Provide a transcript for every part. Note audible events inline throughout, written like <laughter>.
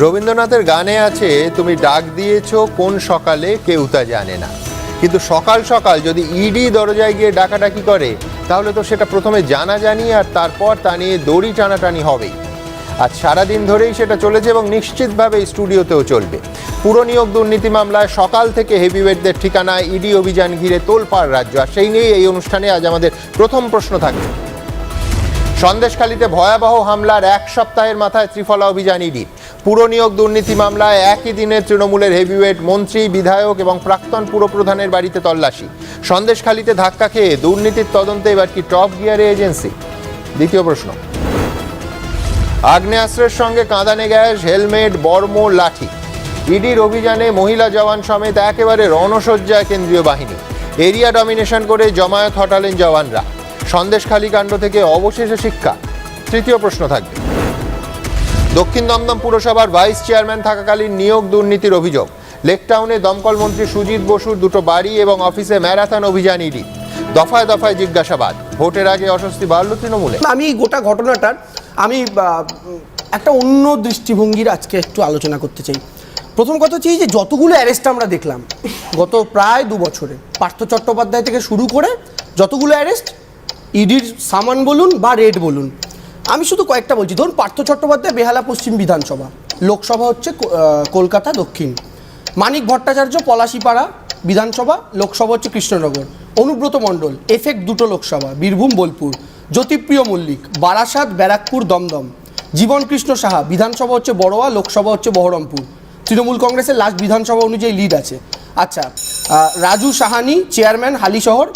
রবীন্দ্রনাথের গানে আছে, তুমি ডাক দিয়েছ, কোন সকালে কেউ তা জানে না। কিন্তু সকাল সকাল যদি ইডি দরজায় গিয়ে ডাকাডাকি করে, তাহলে তো সেটা প্রথমে জানা জানি আর তারপর তা নিয়ে দড়ি টানাটানি হবেই। আর সারাদিন ধরেই সেটা চলেছে এবং নিশ্চিতভাবে স্টুডিওতেও চলবে। পুরো নিয়োগ দুর্নীতি মামলায় সকাল থেকে হেভিওয়েটদের ঠিকানায় ইডি অভিযান ঘিরে তোলপাড় রাজ্য, আর সেই নিয়েই এই অনুষ্ঠানে আজ আমাদের প্রথম প্রশ্ন থাকবে। সন্দেশখালীতে ভয়াবহ হামলার এক সপ্তাহের মাথায় ত্রিফলা অভিযান ইডি পুরো নিয়োগ দুর্নীতি মামলায় একই দিনে তৃণমূলের হেভিওয়েট মন্ত্রী, বিধায়ক এবং প্রাক্তন পুরপ্রধানের বাড়িতে তল্লাশি। সন্দেশখালীতে ধাক্কা খেয়ে দুর্নীতির তদন্তে এবার কি টপ গিয়ারে এজেন্সি? দ্বিতীয় প্রশ্ন। আগ্নেয়াস্ত্রের সঙ্গে কাঁদানে গ্যাস, হেলমেট, বর্ম, লাঠি। ইডির অভিযানে মহিলা জওয়ান সমেত একেবারে রণসজ্জায় কেন্দ্রীয় বাহিনী। এরিয়া ডমিনেশন করে জমায়েত হটালেন জওয়ানরা। সন্দেশখালী কাণ্ড থেকে অবশেষে শিক্ষা। তৃতীয় প্রশ্ন থাকবে। দক্ষিণ দমদম পুরসভার ভাইস চেয়ারম্যান থাকাকালীন নিয়োগ দুর্নীতির অভিযোগ। লেকটাউনে দমকল মন্ত্রী সুজিত বসুর দুটো বাড়ি এবং অফিসে ম্যারাথন অভিযান ইডি। দফায় দফায় জিজ্ঞাসাবাদ। ভোটের আগে অস্বস্তি বাড়ল তৃণমূলে। আমি এই গোটা ঘটনাটার, আমি একটা অন্য দৃষ্টিভঙ্গির আজকে একটু আলোচনা করতে চাই। প্রথম কথা হচ্ছে যে যতগুলো অ্যারেস্ট আমরা দেখলাম, গত প্রায় দু বছরে, পার্থ চট্টোপাধ্যায় থেকে শুরু করে যতগুলো অ্যারেস্ট, ইডির সামান বলুন বা রেড বলুন আমি শুধু কয়েকটা বলছি। ধরুন, পার্থ চট্টোপাধ্যায় বেহালা পশ্চিম বিধানসভা। লোকসভা হচ্ছে কলকাতা দক্ষিণ। মানিক ভট্টাচার্য পলাশিপাড়া বিধানসভা, লোকসভা হচ্ছে কৃষ্ণনগর। অনুব্রত মণ্ডল, এফেক্ট দুটো লোকসভা, বীরভূম, বোলপুর। জ্যোতিপ্রিয় মল্লিক, বারাসাত, ব্যারাকপুর, দমদম। জীবন কৃষ্ণ সাহা, বিধানসভা হচ্ছে বড়োয়া, লোকসভা হচ্ছে বহরমপুর। তৃণমূল কংগ্রেসের লাস্ট বিধানসভা অনুযায়ী লিড আছে। আচ্ছা রাজু সাহানি চেয়ারম্যান হালিশহর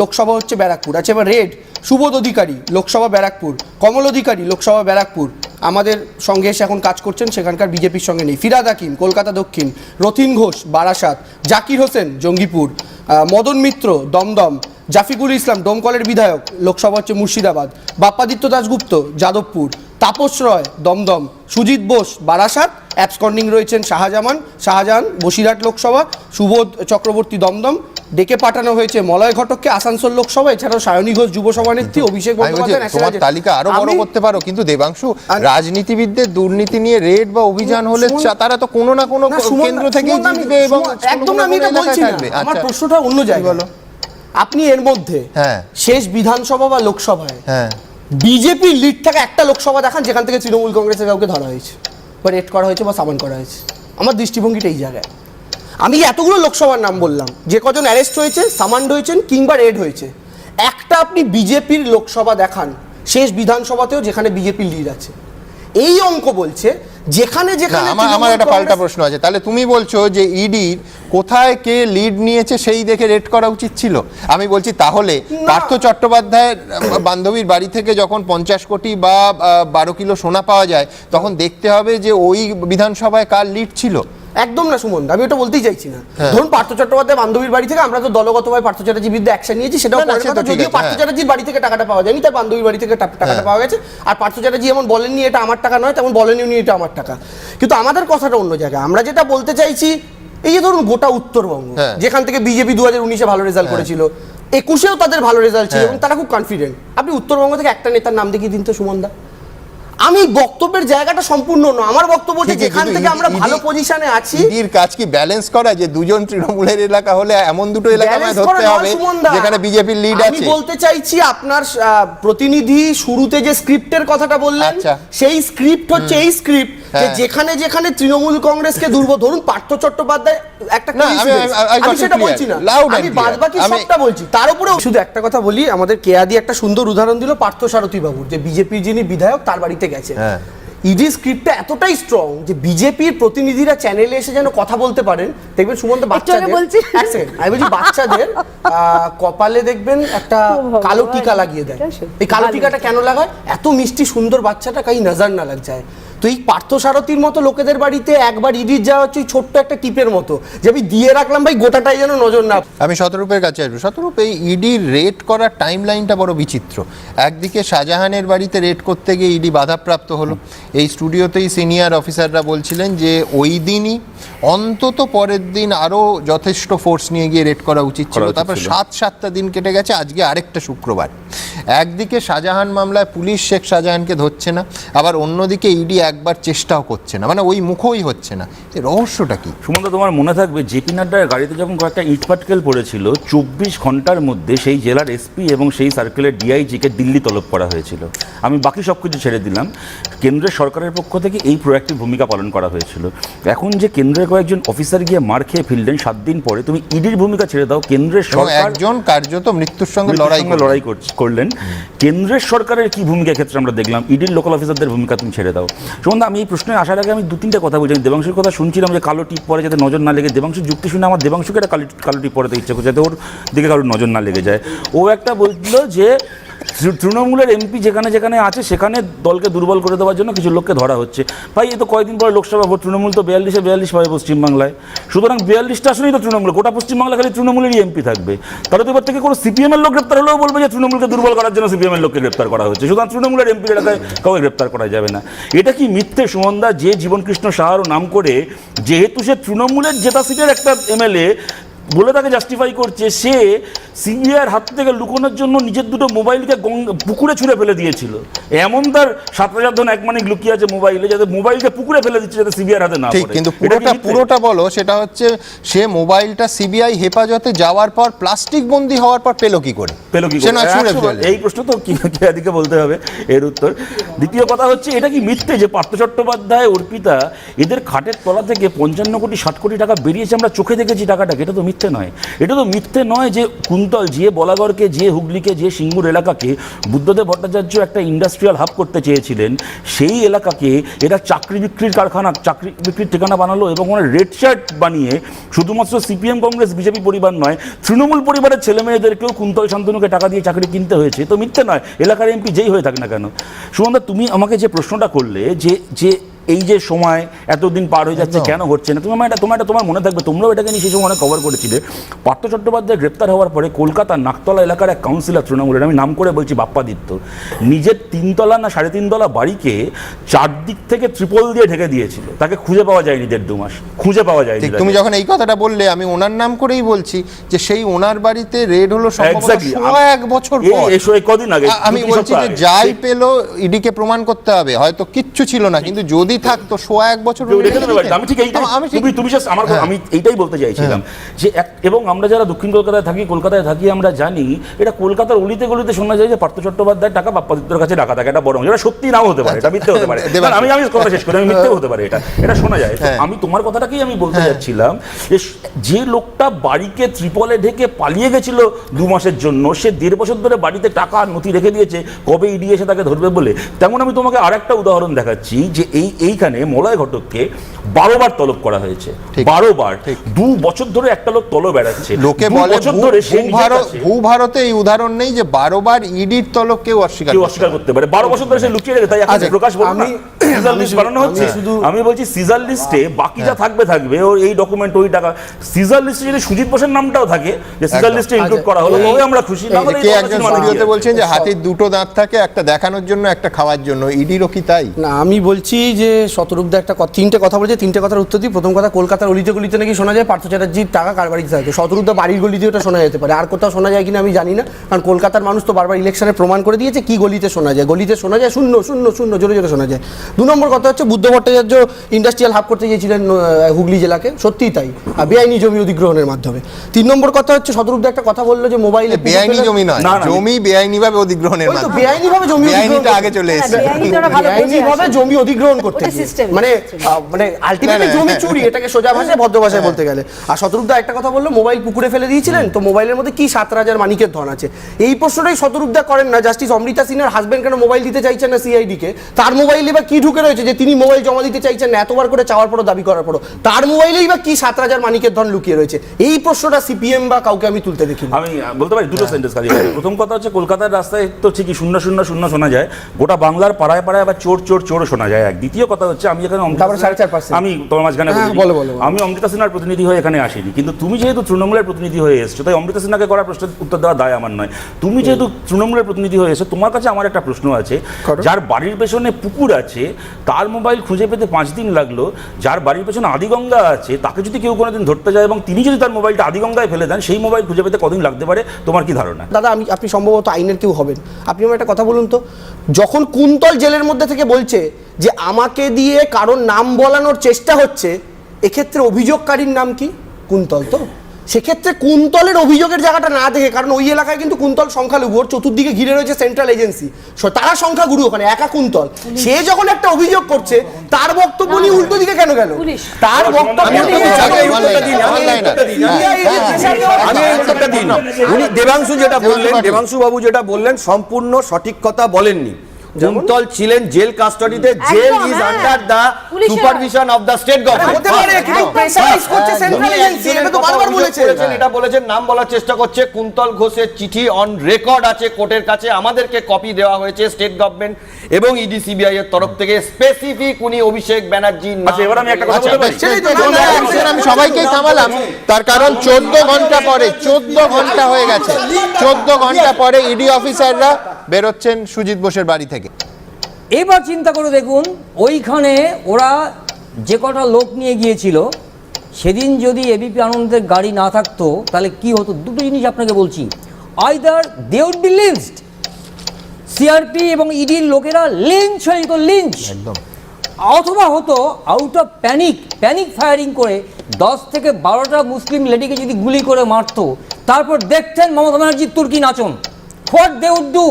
লোকসভা হচ্ছে ব্যারাকপুর। আচ্ছা এবার রেড, সুবোধ অধিকারী, লোকসভা ব্যারাকপুর, কমল অধিকারী, লোকসভা ব্যারাকপুর। আমাদের সঙ্গে এসে এখন কাজ করছেন সেখানকার বিজেপির সঙ্গে নেই। ফিরাদ হাকিম, কলকাতা দক্ষিণ রথিন ঘোষ, বারাসাত, জাকির হোসেন, জঙ্গিপুর মদন মিত্র, দমদম, জাফিকুল ইসলাম, ডোমকলের বিধায়ক, লোকসভা হচ্ছে মুর্শিদাবাদ, বাপ্পাদিত্য দাশগুপ্ত, যাদবপুর, তাপস রয়, দমদম, সুজিত বোস, বারাসাত অ্যাবসকন্ডিং রয়েছেন শাহজামান, শাহজাহান, বসিরহাট লোকসভা, সুবোধ চক্রবর্তী, দমদম ডেকে পাঠানো হয়েছে। মলয় ঘটককে আসানসোল লোকসভা এছাড়াও সায়নী ঘোষ যুব সভানেত্রী অভিষেক বন্দ্যোপাধ্যায় তোমার তালিকা আরও বড় করতে পারো কিন্তু দেবাংশু রাজনীতিবিদদের দুর্নীতি নিয়ে রেড বা অভিযান হলে তারা তো কোনো না কোনো কেন্দ্র থেকে জিতবে এবং একদম আমি এটা বলছি না। আমার আচ্ছা, প্রশ্নটা অন্য জায়গায়। বলো। আপনি এর মধ্যে হ্যাঁ। শেষ বিধানসভা বা লোকসভায় হ্যাঁ। বিজেপি লিড থাকা একটা লোকসভা দেখান যেখান থেকে তৃণমূল কংগ্রেসের কাউকে ধরা হয়েছে। বা রেড করা হয়েছে বা সামান করা হয়েছে। আমার দৃষ্টিভঙ্গিটা এই জায়গায়। আমি এতগুলো লোকসভার নাম বললাম। যে কজন অ্যারেস্ট হয়েছে সামান্ড হয়েছেন কিংবা রেড হয়েছে। একটা আপনি বিজেপির লোকসভা দেখান শেষ বিধানসভাতেও যেখানে বিজেপির লিড আছে। এই অঙ্ক বলছে যেখানে যেখানে আমার আমার একটা পাল্টা প্রশ্ন আছে। তাহলে তুমি বলছো যে ইডি কোথায় কে লিড নিয়েছে সেই দেখে রেড করা উচিত ছিল? আমি বলছি তাহলে পার্থ চট্টোপাধ্যায়ের বান্ধবীর বাড়ি থেকে যখন পঞ্চাশ কোটি বা বারো কিলো সোনা পাওয়া যায় তখন দেখতে হবে যে ওই বিধানসভায় কার লিড ছিল। একদম না সুমন আমি ওটা বলতেই চাইছি না হ্যাঁ। ধরুন পার্থ চট্টোপাধ্যায় বান্ধবীর বাড়ি থেকে আমরা তো দলগতভাবে পার্থ চ্যাটার্জির বিরুদ্ধে অ্যাকশন নিয়েছি সেটাও যদিও পার্থ হ্যাঁ। চ্যাটার্জির বাড়ি থেকে টাকাটা পাওয়া যায়নি তার বান্ধবীর বাড়ি থেকে টাকাটা হ্যাঁ। পাওয়া গেছে আর পার্থ চ্যাটার্জি যেমন বলেননি এটা আমার টাকা নয় তেমন বলেনি উনি এটা আমার টাকা কিন্তু আমাদের কথাটা অন্য জায়গায় আমরা যেটা বলতে চাইছি এই যে ধরুন গোটা উত্তরবঙ্গ। যেখান থেকে বিজেপি দু হাজার উনিশে ভালো রেজাল্ট করেছিল একুশেও তাদের ভালো রেজাল্ট ছিল। এবং তারা খুব কনফিডেন্ট আপনি উত্তরবঙ্গ থেকে একটা নেতার নাম দেখিয়ে দিন তো সুমনদা আমি বক্তব্যের জায়গাটা সম্পূর্ণ না আমার বক্তব্য ঠিকই, যেখান থেকে আমরা ভালো পজিশনে আছি। ইডির কাজ কি ব্যালেন্স করা যে দুজন তৃণমূলের এলাকা হলে এমন দুটো এলাকা ধরতে হবে যেখানে বিজেপির লিড আছে? আমি বলতে চাইছি আপনার প্রতিনিধি শুরুতে যে স্ক্রিপ্টের কথাটা বললেন আচ্ছা। সেই স্ক্রিপ্ট হচ্ছে এই স্ক্রিপ্ট যে হ্যাঁ। যেখানে যেখানে তৃণমূল কংগ্রেসকে দুর্ব ধরুন পার্থ চট্টোপাধ্যায় একটা আমি- সেটা বলছি না। আমি clear. বাদ বাকি আমি- সবটা বলছি। তার উপরেও শুধু একটা কথা বলি আমাদের কেয়াদি একটা সুন্দর উদাহরণ দিল পার্থ সারথী বাবুর যে বিজেপির যিনি বিধায়ক তার বাড়িতে গেছে। হ্যাঁ। ইডি স্ক্রিপ্টটা এতটাই স্ট্রং যে বিজেপির প্রতিনিধিরা চ্যানেলে এসে যেন কথা বলতে পারেন। দেখবেন সুমন্ত বাচ্চাদের বলছি। এক আমি বলছি বাচ্চাদের <laughs> আহ, কপালে দেখবেন একটা কালো টিকা লাগিয়ে দেয়। এই কালো টিকাটা কেন লাগায়? এত মিষ্টি সুন্দর বাচ্চাটা কাই নজর না লাগ যায়। তো এই পার্থসারথীর মতো লোকেদের বাড়িতে একবার ইডির যাওয়া হচ্ছে ছোট্ট একটা টিপের মতো যে আমি দিয়ে রাখলাম ভাই গোটাটাই যেন নজর না আমি শতরূপের কাছে আসব। শতরূপ এই ইডি রেড করার টাইম লাইনটা বড় বিচিত্র। একদিকে শাহজাহানের বাড়িতে রেড করতে গিয়ে ইডি বাধাপ্রাপ্ত হলো। এই স্টুডিওতেই সিনিয়র অফিসাররা বলছিলেন যে ওই দিনই অন্তত পরের দিন আরও যথেষ্ট ফোর্স নিয়ে গিয়ে রেড করা উচিত ছিল। তারপর সাত সাতটা দিন কেটে গেছে আজকে আরেকটা শুক্রবার। একদিকে শাহজাহান মামলায় পুলিশ শেখ শাহজাহানকে ধরছে না আবার অন্যদিকে ইডি একবার চেষ্টাও করছে না মানে ওই মুখই হচ্ছে না। এই রহস্যটা কি? সুমন্ত তোমার মনে থাকবে জেপি নাড্ডার গাড়িতে যখন কয়েকটা ইট পাটকেল পড়েছিল চব্বিশ ঘণ্টার মধ্যে সেই জেলার এসপি এবং সেই সার্কেলের ডিআইজিকে দিল্লি তলব করা হয়েছিল। আমি বাকি সব কিছু ছেড়ে দিলাম। কেন্দ্রের সরকারের পক্ষ থেকে এই প্রোয়াক্টিভ ভূমিকা পালন করা হয়েছিল। এখন যে কেন্দ্রের কয়েকজন অফিসার গিয়ে মার খেয়ে ফিরলেন সাত দিন পরে তুমি ইডির ভূমিকা ছেড়ে দাও। কেন্দ্রের সরকার একজন কার্যত মৃত্যুর সঙ্গে লড়াই সঙ্গে লড়াই করলেন। কেন্দ্রের সরকারের কি ভূমিকা ক্ষেত্রে আমরা দেখলাম? ইডির লোকাল অফিসারদের ভূমিকা তুমি ছেড়ে দাও। সুমন্ত আমি এই প্রশ্নে আসার আগে আমি দু তিনটা কথা বলছি। আমি দেবাংশুর কথা শুনছিলাম যে কালো টিপ পরে যাতে নজর না লেগে, দেবাংশুর যুক্তি শুনে আমার দেবাংশুকে একটা কালো কালো টিপ পরে ইচ্ছে করছে, যাতে ওর দিকে কারোর নজর না লেগে যায়। ও একটা বলছিল যে তৃণমূলের এমপি যেখানে যেখানে আছে, সেখানে দলকে দুর্বল করে দেওয়ার জন্য কিছু লোককে ধরা হচ্ছে। ভাই, এ তো কয়েকদিন পরে লোকসভা ভোট, তৃণমূল তো বিয়াল্লিশে বিয়াল্লিশ পাবে পশ্চিমবাংলায়। সুতরাং বিয়াল্লিশটা আসলেই তো তৃণমূল, গোটা পশ্চিমবাংলা খালি তৃণমূলেরই এমপি থাকবে। তাহলে তো এবার থেকে কোনো সিপিএম এর লোক গ্রেপ্তার হলেও বলবে যে তৃণমূলকে দুর্বল করার জন্য সিপিএম এর লোককে গ্রেপ্তার করা হচ্ছে। সুতরাং তৃণমূলের এমপি এলাকায় কাউকে গ্রেপ্তার করা যাবে না। এটা কি মিথ্যে সুমনদা? যে জীবনকৃষ্ণ সাহারও নাম করে, যেহেতু সে তৃণমূলের জেতা সিটের একটা এমএলএ বলে তাকে জাস্টিফাই করছে সে সিবিআইয়ের হাত থেকে লুকোনোর জন্য নিজের দুটো মোবাইলকে পুকুরে ছুঁড়ে ফেলে দিয়েছিল। এমন তার সাত হাজার ধন এক মানিক লুকিয়ে আছে মোবাইলে যাতে মোবাইলকে পুকুরে ফেলে দিচ্ছে যাতে সিবিআইয়ের হাতে না ঠিক কিন্তু পুরোটা পুরোটা বলো সেটা হচ্ছে সে মোবাইলটা সিবিআই হেফাজতে যাওয়ার পর প্লাস্টিক বন্দি হওয়ার পর পেল কি করে? পেল কি করে? এই প্রশ্ন তো কি- কেয়াদিকে বলতে হবে এর উত্তর। দ্বিতীয় কথা হচ্ছে এটা কি মিথ্যে যে পার্থ চট্টোপাধ্যায় অর্পিতা এদের খাটের তলা থেকে পঞ্চান্ন কোটি ষাট কোটি টাকা বেরিয়েছে আমরা চোখে দেখেছি টাকাটাকে এটা তো মিথ্যে। নয়। এটা তো মিথ্যে নয় যে কুন্তল, যে বলাগড়কে, যে হুগলিকে, যে সিঙ্গুর এলাকাকে বুদ্ধদেব ভট্টাচার্য একটা ইন্ডাস্ট্রিয়াল হাব করতে চেয়েছিলেন, সেই এলাকাকে এরা চাকরি বিক্রির কারখানা, চাকরি বিক্রির ঠিকানা বানালো এবং ওরা রেড শার্ট বানিয়ে শুধুমাত্র সিপিএম কংগ্রেস বিজেপি পরিবার নয়, তৃণমূল পরিবারের ছেলে মেয়েদেরকেও কুন্তল শান্তনুকে টাকা দিয়ে চাকরি কিনতে হয়েছে। তো মিথ্যে নয়, এলাকার এমপি যেই হয়ে থাক না কেন? সুমন্দা, তুমি আমাকে যে প্রশ্নটা করলে যে যে এই যে সময় এতদিন পার হয়ে যাচ্ছে কেন ঘটছে না? তুমি আমার এটা তোমার এটা তোমার মনে থাকবে তোমরাও এটাকে নিয়ে সেই সময় অনেক কভার করেছিলে। পার্থ চট্টোপাধ্যায় গ্রেপ্তার হওয়ার পরে কলকাতার নাকতলা এলাকার এক কাউন্সিলর তৃণমূলের আমি নাম করে বলছি বাপ্পাদিত্য নিজের তিনতলা না সাড়ে তিনতলা বাড়িকে চারদিক থেকে ত্রিপল দিয়ে ঢেকে দিয়েছিল। তাকে খুঁজে পাওয়া যায়নি দেড় দু মাস। খুঁজে পাওয়া যায়নি তুমি যখন এই কথাটা বললে আমি ওনার নাম করেই বলছি যে সেই ওনার বাড়িতে রেড হলো এক বছর এসো কদিন আগে আমি বলছি যে যাই পেল ইডিকে প্রমাণ করতে হবে হয়তো কিচ্ছু ছিল না কিন্তু যদি থাকতো সোয়া এক বছর। আমি ঠিক তুমি তুমি আমার হ্যাঁ। আমি এইটাই বলতে চাইছিলাম যে এবং আমরা যারা দক্ষিণ কলকাতায় থাকি কলকাতায় থাকি আমরা জানি এটা কলকাতার অলিতে গলিতে শোনা যায় যে পার্থ চট্টোপাধ্যায়ের টাকা বাপ্পাদিত্যর কাছে রাখা থাকে। এটা বরং এটা সত্যি নাও হতে পারে এটা মিথ্যে হতে পারে। <laughs> আমি আমি কথা শেষ করি আমি মিথ্যে হতে পারে এটা। এটা শোনা যায়। হ্যাঁ। আমি তোমার কথাটাকেই আমি বলতে যাচ্ছিলাম যে যে লোকটা বাড়িকে ত্রিপলে ঢেকে পালিয়ে গেছিল দু মাসের জন্য সে দেড় বছর ধরে বাড়িতে টাকা নথি রেখে দিয়েছে কবে ইডি এসে তাকে ধরবে বলে। তেমন আমি তোমাকে আরেকটা উদাহরণ দেখাচ্ছি যে এই এইখানে মলয় ঘটককে বারোবার তলব করা হয়েছে। ঠিক। বারোবার। দু বছর ধরে একটা লোক তলব বেড়াচ্ছে। লোকে দু বলে বছর ভূ- ভূভারতে এই উদাহরণ নেই যে বারোবার ইডির তলব কেউ অস্বীকার কেউ অস্বীকার করতে পারে। বারো বছর ধরে সে লুকিয়ে রেখে তাই এখন আচ্ছা, প্রকাশ বলো না। আমি- সিজার লিস্ট বানানো হচ্ছে। আমি শুধু- আমি বলছি সিজার লিস্টে বাকি যা থাকবে থাকবে। ওর এই ডকুমেন্ট ওই টাকা। সিজার লিস্টে যদি সুজিত বোসের নামটাও থাকে যে সিজার। লিস্টে ইনক্লুড আচ্ছা, করা হলো ওই আমরা খুশি। না হলে কে একজন ভিডিওতে বলছেন যে হাতির দুটো দাঁত থাকে একটা দেখানোর জন্য একটা খাওয়ার জন্য। ইডিরও কি তাই? না আমি বলছি যে শতরূপদা একটা তিনটে কথা বলছে। তিনটে কথার উত্তর দিই। প্রথম কথা কলকাতার অলিতে গলিতে নাকি শোনা যায় পার্থ চ্যাটার্জির টাকা কার বাড়িতে থাকে? শতরূপদা বাড়ির গলিতে ওটা শোনা যেতে পারে। আর কোথাও শোনা যায় কিনা আমি জানি না কারণ কলকাতার মানুষ তো বারবার ইলেকশনে প্রমাণ করে দিয়েছে কি গলিতে শোনা যায়। গলিতে শোনা যায় শূন্য শূন্য শূন্য জোরে জোরে শোনা যায়। দু নম্বর কথা হচ্ছে বুদ্ধ ভট্টাচার্য ইন্ডাস্ট্রিয়াল হাব করতে গিয়েছিলেন হুগলি জেলাকে। সত্যিই তাই। আর বেআইনি জমি অধিগ্রহণের মাধ্যমে। তিন নম্বর কথা হচ্ছে শতরূপদা একটা কথা বলল যে মোবাইলে বেআইনি জমি নয় না, জমি বেআইনি ভাবে অধিগ্রহণের মাধ্যমে। বেআইনি ভাবে জমি বেআইনিটা আগে চলে এসেছে। বেআইনি আসলে। জমি অধিগ্রহণ করতে মানে আহ, মানে আলটিমেটলি জমি হ্যাঁ। চুরি এটাকে সোজা ভাষায় ভদ্র ভাষায় বলতে গেলে। আর শতরূপদা একটা কথা বলল মোবাইল পুকুরে ফেলে দিয়েছিলেন তো মোবাইলের মধ্যে কি সাত রাজার মানিকের ধন আছে? এই প্রশ্নটাই শতরূপদা করেন না। জাস্টিস অমৃতা সিনহার হাজবেন্ড কেন মোবাইল দিতে চাইছেন না সিআইডি কে? তার মোবাইলে বা কি ঢুকে রয়েছে যে তিনি মোবাইল জমা দিতে চাইছেন না? এতবার করে চাওয়ার পরও দাবি করার পরও। তার মোবাইলেই বা কি সাত রাজার মানিকের ধন লুকিয়ে রয়েছে? এই প্রশ্নটা সিপিএম বা কাউকে আমি তুলতে দেখি আমি বলতে পারি দুটো সেন্টেন্স কাজে প্রথম কথা হচ্ছে কলকাতার রাস্তায় তো ঠিকই শূন্য শূন্য শূন্য শোনা যায়। গোটা বাংলার পাড়ায় পাড়ায় আবার চোর চোর চোর শোনা যায়। এক দ্বিতীয় কথা হচ্ছে আমি এখানে অমৃতা তারপরে সিনহার- 4.5% আমি তোমার মাঝখানে হ্যাঁ। আমি অমৃতা সিনহার প্রতিনিধি হয়ে এখানে আসিনি। কিন্তু তুমি যেহেতু তৃণমূলের প্রতিনিধি হয়ে এসছো তাই অমৃতা সিনহাকে করার প্রশ্নের উত্তর দেওয়া দায় আমার নয়। তুমি যেহেতু তৃণমূলের প্রতিনিধি হয়ে এসছো তোমার কাছে আমার একটা প্রশ্ন আছে। যার বাড়ির পেছনে পুকুর আছে তার মোবাইল খুঁজে পেতে পাঁচ দিন লাগল। যার বাড়ির পেছনে আদিগঙ্গা আছে তাকে যদি কেউ কোনোদিন ধরতে যায় এবং তিনি যদি তার মোবাইলটা আদিগঙ্গায় ফেলে দেন সেই মোবাইল খুঁজে পেতে কদিন লাগতে পারে? তোমার কি ধারণা? দাদা আমি আপনি সম্ভবত আইনের কেউ হবেন। আপনি আমার একটা কথা বলুন তো। যখন কুন্তল জেলের মধ্যে থেকে বলছে যে আমাকে দিয়ে কারোর নাম বলানোর চেষ্টা হচ্ছে এক্ষেত্রে অভিযোগকারীর নাম কি? কুন্তল তো। সেক্ষেত্রে কুন্তলের অভিযোগের জায়গাটা না দেখে কারণ ওই এলাকায় কিন্তু কুন্তল সংখ্যালঘু ওর চতুর্দিকে ঘিরে রয়েছে সেন্ট্রাল এজেন্সি তারা সংখ্যাগুরু ওখানে একা কুন্তল। সে যখন একটা অভিযোগ করছে তার বক্তব্য নিয়ে উল্টো দিকে কেন গেল? তার বক্তব্য দেবাংশু যেটা বললেন দেবাংশু বাবু যেটা বললেন সম্পূর্ণ সঠিক কথা বলেননি। কুন্তল ছিলেন জেল কাস্টডিতে জেল ইজ। আন্ডার দ্য পুলিশের- সুপারভিশন অফ দ্য স্টেট হতে পারে কিন্তু প্রেসারাইজ করছে সেন্ট্রাল এজেন্সি এটা তো বারবার বলেছে। এটা বলেছেন নাম বলার চেষ্টা করছে। কুন্তল ঘোষের চিঠি অন রেকর্ড আছে কোর্টের কাছে আমাদেরকে কপি দেওয়া হয়েছে স্টেট গভর্নমেন্ট এবং ইডি সিবিআই এর তরফ থেকে। স্পেসিফিক উনি অভিষেক ব্যানার্জি আচ্ছা এবার আমি একটা কথা আচ্ছা, বলতে পারি। এখন আমি সবাইকেই থামালাম তার কারণ চোদ্দ ঘণ্টা পরে চোদ্দ ঘণ্টা হয়ে গেছে। চোদ্দ ঘণ্টা পরে ইডি অফিসাররা বেরোচ্ছেন সুজিত বোসের বাড়ি থেকে। এবার চিন্তা করে দেখুন ওইখানে ওরা যে কটা লোক নিয়ে গিয়েছিল সেদিন যদি এবিপি আনন্দের গাড়ি না থাকতো তাহলে কি হতো? দুটো জিনিস আপনাকে বলছি। Either they would be lynched CRP এবং ইডির লোকেরা লিঞ্চ হয়ে যেত লিঞ্চ একদম। অথবা হতো out of panic panic firing করে দশ থেকে বারোটা মুসলিম লেডিকে যদি গুলি করে মারতো তারপর দেখতেন মমতা ব্যানার্জির তুর্কি নাচন। হোয়াট দে উড ডু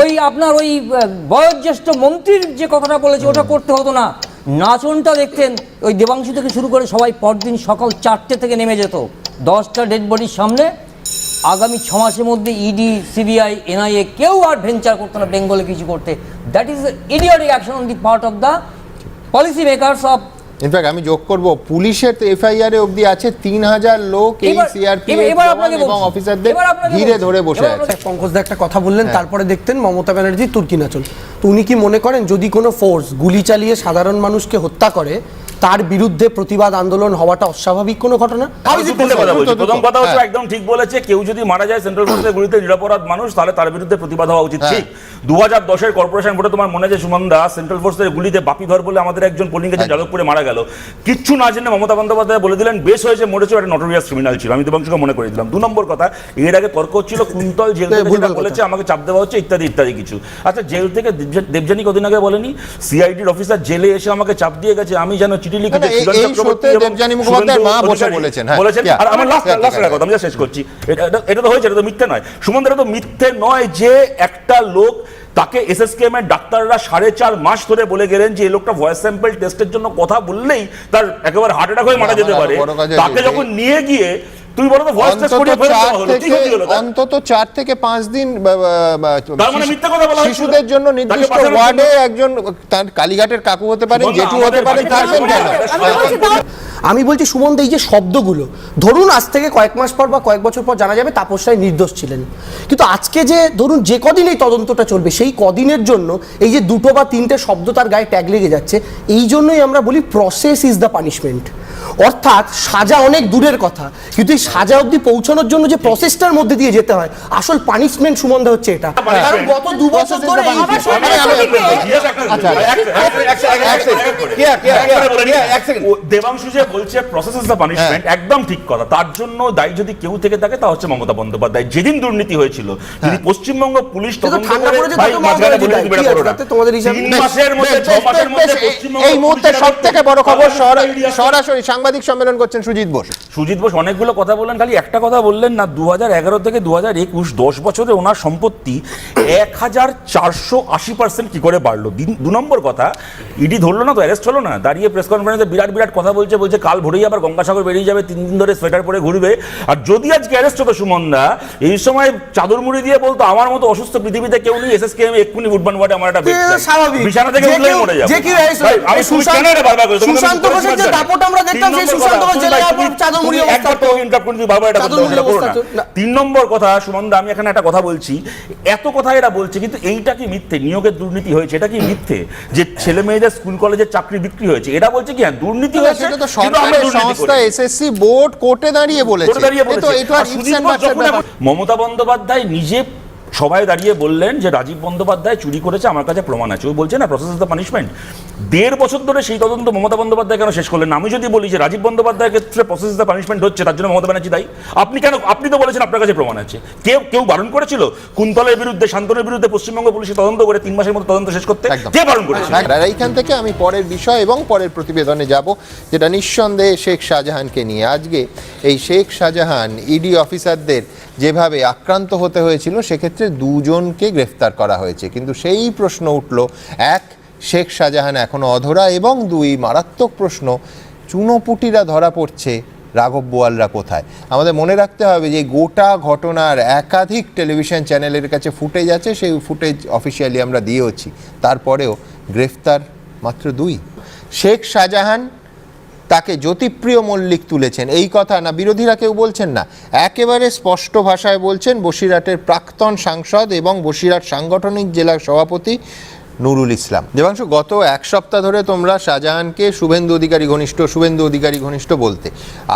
ওই আপনার ওই বয়োজ্যেষ্ঠ মন্ত্রীর যে কথাটা বলেছে ওটা করতে হতো না। নাচনটা দেখতেন ওই দেবাংশু থেকে শুরু করে সবাই পরদিন সকাল চারটে থেকে নেমে যেত। দশটা ডেড বডির সামনে। আগামী ছ মাসের মধ্যে ইডি সিবিআই এনআইএ কেউ আর ভেঞ্চার করতো না বেঙ্গলে কিছু করতে। That is idiotic action on the part of the policy makers of in fact আমি যোগ করব। পুলিশের তো এফআইআর এ অবধি আছে তিন হাজার লোক এই এবার- সিআরপি এবার- এবার আপনাকে এবং। অফিসারদের ঘিরে ধরে বসে আছে। পঙ্কজদা একটা কথা বললেন তারপরে দেখতেন মমতা ব্যানার্জি তুর্কি নাচন। তো উনি কি মনে করেন যদি কোনো ফোর্স গুলি চালিয়ে সাধারণ মানুষকে হত্যা করে তার বিরুদ্ধে প্রতিবাদ আন্দোলন হওয়াটা অস্বাভাবিক কোনো ঘটনা? প্রথম কথা হচ্ছে হ্যাঁ। একদম ঠিক বলেছে কেউ যদি মারা যায় সেন্ট্রাল ফোর্সের গুলিতে নিরাপরাধ মানুষ তাহলে তার বিরুদ্ধে প্রতিবাদ হওয়া উচিত। হ্যাঁ। ঠিক। দু হাজার দশের কর্পোরেশন ভোটে তোমার মনে আছে সুমন দাস সেন্ট্রাল ফোর্সের গুলিতে বাপি ধর বলে আমাদের একজন পোলিং এজেন্ট যাদবপুরে মারা গেল। কিচ্ছু না জেনে মমতা বন্দ্যোপাধ্যায় বলে দিলেন বেশ হয়েছে মরেছে একটা নটোরিয়াস ক্রিমিনাল ছিল। আমি দেবাংশুকে মনে করে দিলাম। দু নম্বর কথা এর আগে তর্ক হচ্ছিল <laughs> কুন্তল জেল থেকে। বলেছে আমাকে চাপ দেওয়া হচ্ছে ইত্যাদি ইত্যাদি কিছু। আচ্ছা জেল থেকে দেবজা- দেবযানী কদিন আগে বলেনি? সিআইডির অফিসার জেলে এসে আমাকে চাপ দিয়ে গেছে আমি যেন চিঠি লিখে লোক তাকে এই- এস শোতে দেবযানী মুখোপাধ্যায়ের মা বসে বলেছেন, হ্যাঁ। বলেছেন। আর আমার লাস্ট লাস্ট কথা আমি শেষ করছি। এটা- এটা- এটা তো হয়েছে এটা তো মিথ্যে নয়। সুমন এটা তো মিথ্যে নয় যে একটা লোক তাকে এসএসকেএম এর ডাক্তাররা সাড়ে চার মাস ধরে বলে গেলেন যে এই লোকটা ভয়েস স্যাম্পল টেস্টের জন্য কথা বললেই তার একেবারে হার্ট অ্যাটাক হয়ে মারা যেতে পারে। তাকে যখন নিয়ে গিয়ে তুমি বলো তো ভয়েস টেস্ট করিয়ে দেওয়া হলো কি ক্ষতি হলো অন্তত চার থেকে পাঁচ দিন তার মানে মিথ্যে কথা বলা শিশুদের জন্য নির্দিষ্ট ওয়ার্ডে একজন তার কালীঘাটের কাকু হতে পারেন সুমন, জেঠু হতে বাড়িতে থাকবেন কেন? আমি বলছি সুমন্ত এই যে শব্দগুলো ধরুন আজ থেকে কয়েক মাস পর বা কয়েক বছর পর জানা যাবে তাপস রায় নির্দোষ ছিলেন। কিন্তু আজকে যে ধরুন যে কদিন এই তদন্তটা চলবে সেই কদিনের জন্য এই যে দুটো বা তিনটে শব্দ তার গায়ে ট্যাগ লেগে যাচ্ছে এই জন্যই আমরা বলি প্রসেস ইজ দ্য পানিশমেন্ট অর্থাৎ সাজা অনেক দূরের কথা কিন্তু এই সাজা অবধি পৌঁছানোর জন্য যে প্রসেসটার মধ্যে দিয়ে যেতে হয় আসল পানিশমেন্ট সুমন্ধা হচ্ছে এটা। আচ্ছা, কারণ গত দু বছর ধরে আচ্ছা, আচ্ছা, দেবাংশু যে বলছে প্রসেস ইজ দ্য পানিশমেন্ট একদম ঠিক কথা। তার জন্য দায়ী যদি কেউ থেকে থাকে তা হচ্ছে মমতা বন্দ্যোপাধ্যায়। যেদিন দুর্নীতি হয়েছিল হ্যাঁ। যদি পশ্চিমবঙ্গ পুলিশ এই মুহূর্তে সব থেকে বড় খবর সরাসরি সাংবাদিক সম্মেলন করছেন সুজিত বোস। সুজিত বোস অনেকগুলো কথা বললেন খালি একটা কথা বললেন না দু থেকে দু হাজার একুশ দশ বছরে ওনার সম্পত্তি এক হাজার চারশো আশি পার্সেন্ট কি করে বাড়লো? দু নম্বর কথা ইডি ধরলো না তো অ্যারেস্ট হলো না? দাঁড়িয়ে প্রেস কনফারেন্সে বিরাট বিরাট কথা বলছে বলছে কাল ভোরেই আবার গঙ্গাসাগর বেরিয়ে যাবে তিন দিন ধরে সোয়েটার পরে ঘুরবে। আর যদি আজকে অ্যারেস্ট হতো সুমনদা এই সময় চাদর মুড়ি দিয়ে বলতো আমার মতো অসুস্থ পৃথিবীতে কেউ নেই এসএস কে আমি এক্ষুনি উঠবান ওয়ার্ডে আমার একটা স্বাভাবিক। বিছানা থেকে উঠলেই মরে যাবে। যে। আমি সুশান্ত- ঘোষের যে দাপট আমরা দেখতাম, সেই সুশান্ত কথা, ঘোষ জেলে চাদর মুড়িয়ে অবস্থা করে বারবার এটা করো না। তিন নম্বর কথা সুমনদা আমি এখানে একটা কথা বলছি। এত কথা এরা বলছে কিন্তু এইটা কি মিথ্যে? নিয়োগের দুর্নীতি হয়েছে এটা কি মিথ্যে? যে ছেলে মেয়েদের স্কুল কলেজের চাকরি বিক্রি হয়েছে এটা বলছে কি হ্যাঁ দুর্নীতি হয়েছে কিন্তু আমরা সংস্থা এসএসসি বোর্ড কোর্টে দাঁড়িয়ে বলেছে। তো এটা মমতা বন্দ্যোপাধ্যায় নিজে সবাই দাঁড়িয়ে বললেন যে রাজীব বন্দ্যোপাধ্যায় চুরি করেছে আমার কাছে প্রমাণ আছে। ওই বলছে না প্রসেস অফ দ্য পানিশমেন্ট দেড় বছর ধরে সেই তদন্ত মমতা বন্দ্যোপাধ্যায় কেন শেষ করলেন আমি যদি বলি যে রাজীব বন্দ্যোপাধ্যায়ের ক্ষেত্রে প্রসেস অফ দ্য পানিশমেন্ট হচ্ছে তার জন্য মমতা ব্যানার্জি দায়ী। আপনি কেন আপনি তো বলেছেন আপনার কাছে প্রমাণ আছে। কেউ কেউ বারণ করেছিল? কুন্তলের বিরুদ্ধে শান্তনের বিরুদ্ধে পশ্চিমবঙ্গ পুলিশে তদন্ত করে তিন মাসের মতো তদন্ত শেষ করতে কে বারণ করেছিল? এইখান থেকে আমি পরের বিষয় এবং পরের প্রতিবেদনে যাব যেটা নিঃসন্দেহে শেখ শাহজাহানকে নিয়ে। আজকে এই শেখ শাহজাহান ইডি অফিসারদের যেভাবে আক্রান্ত হতে হয়েছিল, সেক্ষেত্রে দুজনকে গ্রেফতার করা হয়েছে। কিন্তু সেই প্রশ্ন উঠল, এক, শেখ শাহজাহান এখনও অধরা এবং দুই, মারাত্মক প্রশ্ন, চুনোপুটিরা ধরা পড়ছে, রাঘব বোয়ালরা কোথায়? আমাদের মনে রাখতে হবে যে গোটা ঘটনার একাধিক টেলিভিশন চ্যানেলের কাছে ফুটেজ আছে, সেই ফুটেজ অফিসিয়ালি আমরা দিয়েওছি। তারপরেও গ্রেফতার মাত্র দুই। শেখ শাহজাহান তাকে জ্যোতিপ্রিয় মল্লিক তুলেছেন। এই কথা না বিরোধীরা কেউ বলছেন না। একেবারে স্পষ্ট ভাষায় বলছেন বসিরহাটের প্রাক্তন সাংসদ এবং বসিরহাট সাংগঠনিক জেলার সভাপতি নুরুল ইসলাম। দেবাংশু, গত এক সপ্তাহ ধরে তোমরা শাহজাহানকে শুভেন্দু অধিকারী ঘনিষ্ঠ, শুভেন্দু অধিকারী ঘনিষ্ঠ বলতে।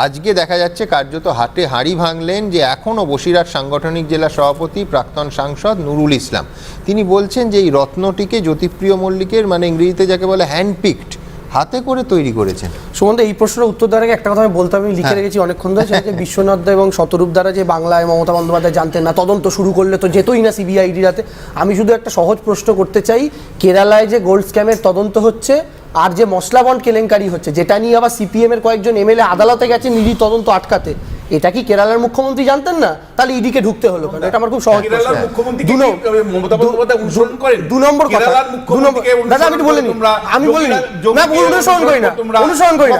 আজকে দেখা যাচ্ছে কার্যত হাটে হাঁড়ি ভাঙলেন যে এখনও বসিরহাট সাংগঠনিক জেলা সভাপতি, প্রাক্তন সাংসদ নুরুল ইসলাম। তিনি বলছেন যে এই রত্নটিকে জ্যোতিপ্রিয় মল্লিকের মানে ইংরেজিতে যাকে বলে হ্যান্ডপিকড হাতে করে তৈরি করেছেন। সুমন্ত এই প্রশ্নের উত্তর দ্বারা আগে একটা কথা আমি বলতে আমি লিখে হ্যাঁ। রেখেছি অনেকক্ষণ ধরে সেটা যে বিশ্বনাথ এবং শতরূপ দ্বারা যে বাংলায় মমতা বন্দ্যোপাধ্যায় জানতেন না তদন্ত শুরু করলে তো যেতই না সিবিআইডি রাতে আমি শুধু একটা সহজ প্রশ্ন করতে চাই কেরালায় যে গোল্ড স্ক্যামের তদন্ত হচ্ছে আর যে মশলা বন্ড কেলেঙ্কারি হচ্ছে যেটা নিয়ে আবার সিপিএম এর কয়েকজন এমএলএ আদালতে গেছে নিজেই তদন্ত আটকাতে। এটা কি কেরালার মুখ্যমন্ত্রী জানতেন না? তাহলে ইডিকে ঢুকতে হলো কেন? এটা আমার খুব সহজ কেরালার মুখ্যমন্ত্রীকে দু কি, নম্বর- মমতা বন্দ্যোপাধ্যায় অনুসরণ করেন? দু নম্বর কথা। দু নম্বর দাদা আমি বলিনি আমি বলিনি না। অনুসরণ করি না। তোমরা অনুসরণ করি না।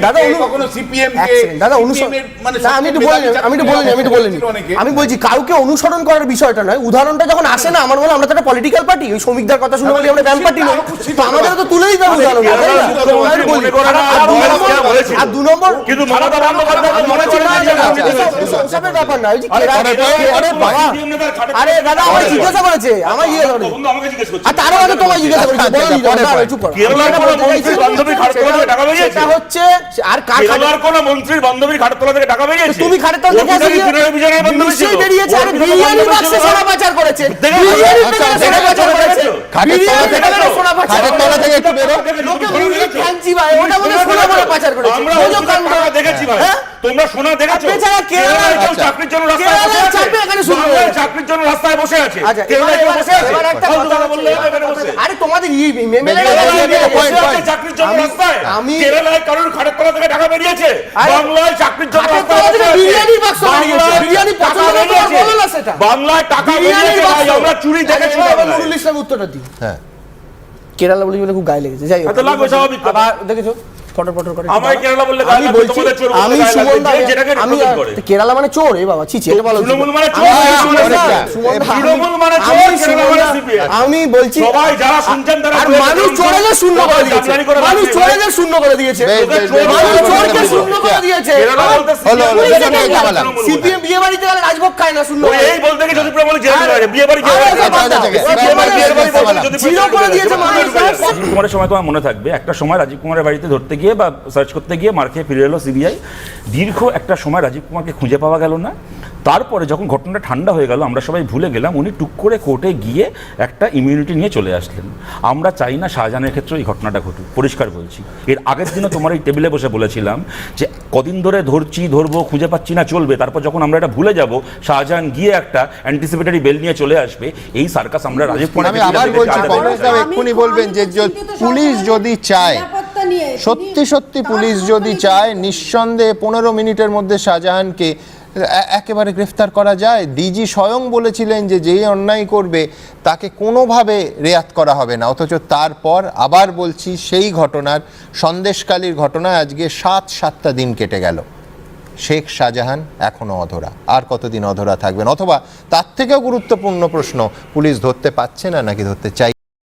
দাদা কখনো CPM কে, দাদা অনুসরণ মানে আমি একটু বলিনি আমি একটু বলিনি আমি একটু বলিনি। আমি বলছি কাউকে অনুসরণ করার বিষয়টা নয়। উদাহরণটা যখন আসে না আমার মনে হয় আমরা তো একটা পলিটিক্যাল পার্টি ওই শ্রমিকদার কথা শুনে বলি আমরা ব্যান পার্টি নই তো আমাদের তো তুলে দিতে হবে উদাহরণ? মুখ্যমন্ত্রী বলি। আর দু নম্বর- কিন্তু মমতা বন্দ্যোপাধ্যায় মনে করে ওসবের ব্যাপার না ওই যে আরে কেরালা- পরে পরে- আরে বাবা আরে দাদা আমায় জিজ্ঞাসা করেছে আমায় করে আমাকে জিজ্ঞেস করছে। আর তারও আগে তোমায় জিজ্ঞাসা করেছে বলো নি, পরে, দাঁড়াও, পরে। চুপ করো। কেরালার আমি কোনো বলতে চাইছি, মন্ত্রীর বান্ধবী খাটতলা থেকে টাকা বেরিয়েছে? সেটা হচ্ছে আর কার খাটে- কোন মন্ত্রীর বান্ধবীর খাটতলা থেকে টাকা বেরিয়েছে তুমি খাটের থেকে আসলে বিনয় বিজয়নের বান্ধবী ছিল। নিশ্চয়ই বেরিয়েছে আর অর্পিতা বাক্সে সোনা পাচার করেছে দেখেছ? বিরিয়ানি সোনা পাচার করেছে দেখেছ? খাটের তলা বিরিয়ানি থেকে সোনা পাচার খাটের থেকে একটু বেরো লোকে মুরগি খানছি ভাই ওটা বলে সোনা বলে পাচার করেছে আমরা বোঝো অর্পিতার দেখেছি ভাই? তোমরা সোনা দেখেছ বেচারা কেরালার- কেউ। চাকরির জন্য রাস্তায় বসে আছে? এখানে শুরু চাকরির জন্য রাস্তায় বসে আছে। কেউ বসে আছে? এবার একটা ফালতু কথা কথা বললে হবে এখানে বসে। হচ্ছে- আরে তোমাদের ই মেমেলে বেরিয়ে গেছে, point, বসে আছে point. চাকরির জন্য রাস্তায়। আমি- কেরালায় কারোর খাটের তলা থেকে টাকা বেরিয়েছে? বাংলায় চাকরির জন্য রাস্তায় তলা থেকে বসে আছে। বিরিয়ানির বাক্স বেরিয়েছে। বিরিয়ানি পছন্দ করে বলো না সেটা। বাংলায় টাকা বেরিয়েছে আমরা চুরি দেখেছি নুরুল ইসলাম উত্তরটা দিই হ্যাঁ। কেরালা বলে বলে খুব গায়ে লেগেছে। যাই হোক দেখেছ? করে আমায় কেরালা বললে আমি বলছি চোর আমি সুমন দা যেটাকে আমি কেরালা মানে চোর? এ বাবা ছি ছি এটা বলো। তৃণমূল মানে চোর, তৃণমূল মানে তৃণমূল মানে আমি- চোর, কেরালা মানে CPM আমি বলছি সবাই যারা শুনছেন তারা আর মানুষ চোরেদের শূন্য করে দিয়েছে। মানুষ চোরেদের শূন্য করে দিয়েছে। মানুষ চোরকে শূন্য করে দিয়েছে। কেরালা বলতে। সিপিএম বিয়ে বাড়িতে গেলে রাজভোগ খায় না শূন্য এই বলতে গিয়ে জ্যোতিপ্রিয় বলে জেলে বিয়ে বাড়ি বিয়ে বাড়ি, বিয়ে বাড়ি জিরো করে দিয়েছে মানুষ। কুমারের সময় তোমার মনে থাকবে। একটা সময় রাজীব কুমারের বাড়িতে ধরতে গিয়ে বা সার্চ করতে গিয়ে মার খেয়ে ফিরে এলো সিবিআই দীর্ঘ একটা সময় রাজীব কুমারকে খুঁজে পাওয়া গেল না। তারপরে যখন ঘটনাটা ঠান্ডা হয়ে গেল আমরা সবাই ভুলে গেলাম উনি টুক করে কোর্টে গিয়ে একটা ইমিউনিটি নিয়ে চলে আসলেন। আমরা চাই না শাহজাহানের ক্ষেত্রে এই ঘটনাটা ঘটুক পরিষ্কার বলছি। এর আগের দিনও তোমার এই টেবিলে বসে বলেছিলাম যে কদিন ধরে ধরছি ধরবো খুঁজে পাচ্ছি না চলবে। তারপর যখন আমরা এটা ভুলে যাব শাহজাহান গিয়ে একটা অ্যান্টিসিপেটরি বেল নিয়ে চলে আসবে। এই সার্কাস আমরা রাজীব কুমার আমি আবার বলছি কংগ্রেস এক্ষুনি বলবেন যে পুলিশ যদি চায় সত্যি সত্যি পুলিশ যদি চায় নিঃসন্দেহে পনেরো মিনিটের মধ্যে শাহজাহানকে একেবারে গ্রেফতার করা যায়। ডিজি স্বয়ং বলেছিলেন যে যেই অন্যায় করবে তাকে কোনোভাবে রেয়াত করা হবে না। অথচ তারপর আবার বলছি সেই ঘটনার সন্দেশকালীর ঘটনায় আজকে সাত সাতটা দিন কেটে গেল। শেখ শাহজাহান এখনও অধরা। আর কতদিন অধরা থাকবেন? অথবা তার থেকেও গুরুত্বপূর্ণ প্রশ্ন পুলিশ ধরতে পারছে না নাকি ধরতে চাই